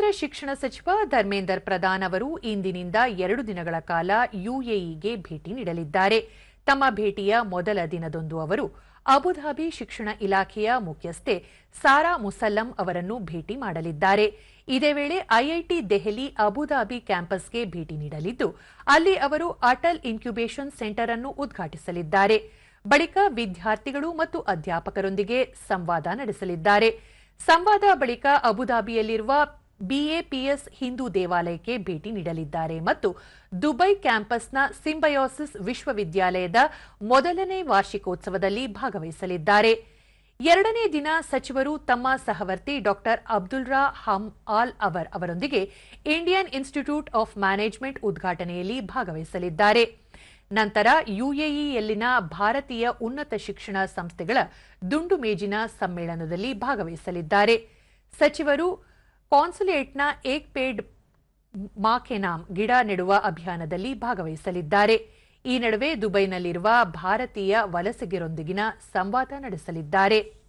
ಕೇಂದ್ರ ಶಿಕ್ಷಣ ಸಚಿವ ಧರ್ಮೇಂದರ್ ಪ್ರಧಾನ್ ಅವರು ಇಂದಿನಿಂದ ಎರಡು ದಿನಗಳ ಕಾಲ ಯುಎಇಗೆ ಭೇಟಿ ನೀಡಲಿದ್ದಾರೆ. ತಮ್ಮ ಭೇಟಿಯ ಮೊದಲ ದಿನದೊಂದು ಅವರು ಅಬುಧಾಬಿ ಶಿಕ್ಷಣ ಇಲಾಖೆಯ ಮುಖ್ಯಸ್ಥೆ ಸಾರಾ ಮುಸಲ್ಲಂ ಅವರನ್ನು ಭೇಟಿ ಮಾಡಲಿದ್ದಾರೆ. ಇದೇ ವೇಳೆ ಐಐಟಿ ದೆಹಲಿ ಅಬುಧಾಬಿ ಕ್ಯಾಂಪಸ್ಗೆ ಭೇಟಿ ನೀಡಲಿದ್ದು, ಅಲ್ಲಿ ಅವರು ಅಟಲ್ ಇನ್ಕ್ಯುಬೇಷನ್ ಸೆಂಟರ್ ಅನ್ನು ಉದ್ಘಾಟಿಸಲಿದ್ದಾರೆ. ಬಳಿಕ ವಿದ್ಯಾರ್ಥಿಗಳು ಮತ್ತು ಅಧ್ಯಾಪಕರೊಂದಿಗೆ ಸಂವಾದ ನಡೆಸಲಿದ್ದಾರೆ. ಸಂವಾದ ಬಳಿಕ ಅಬುಧಾಬಿಯಲ್ಲಿರುವ ಬಿಎಪಿಎಸ್ ಹಿಂದೂ ದೇವಾಲಯಕ್ಕೆ ಭೇಟಿ ನೀಡಲಿದ್ದಾರೆ ಮತ್ತು ದುಬೈ ಕ್ಯಾಂಪಸ್ನ ಸಿಂಬಯೋಸಿಸ್ ವಿಶ್ವವಿದ್ಯಾಲಯದ ಮೊದಲನೇ ವಾರ್ಷಿಕೋತ್ಸವದಲ್ಲಿ ಭಾಗವಹಿಸಲಿದ್ದಾರೆ. ಎರಡನೇ ದಿನ ಸಚಿವರು ತಮ್ಮ ಸಹವರ್ತಿ ಡಾಕ್ಟರ್ ಅಬ್ದುಲ್ರಾ ಹಮ್ ಆಲ್ ಅವರ್ ಅವರೊಂದಿಗೆ ಇಂಡಿಯನ್ ಇನ್ಸ್ಟಿಟ್ಯೂಟ್ ಆಫ್ ಮ್ಯಾನೇಜ್ಮೆಂಟ್ ಉದ್ಘಾಟನೆಯಲ್ಲಿ ಭಾಗವಹಿಸಲಿದ್ದಾರೆ. ನಂತರ ಯುಎಇಯಲ್ಲಿನ ಭಾರತೀಯ ಉನ್ನತ ಶಿಕ್ಷಣ ಸಂಸ್ಥೆಗಳ ದುಂಡು ಮೇಜಿನ ಸಮ್ಮೇಳನದಲ್ಲಿ ಭಾಗವಹಿಸಲಿದ್ದಾರೆ. ಸಚಿವರು ಕಾನ್ಸುಲೇಟ್ನ ಏಕ್ ಪೇಡ್ ಮಾಕೆನಾಮ್ ಗಿಡ ನೆಡುವ ಅಭಿಯಾನದಲ್ಲಿ ಭಾಗವಹಿಸಲಿದ್ದಾರೆ. ಈ ನಡುವೆ ದುಬೈನಲ್ಲಿರುವ ಭಾರತೀಯ ವಲಸಿಗರೊಂದಿಗಿನ ಸಂವಾದ ನಡೆಸಲಿದ್ದಾರೆ.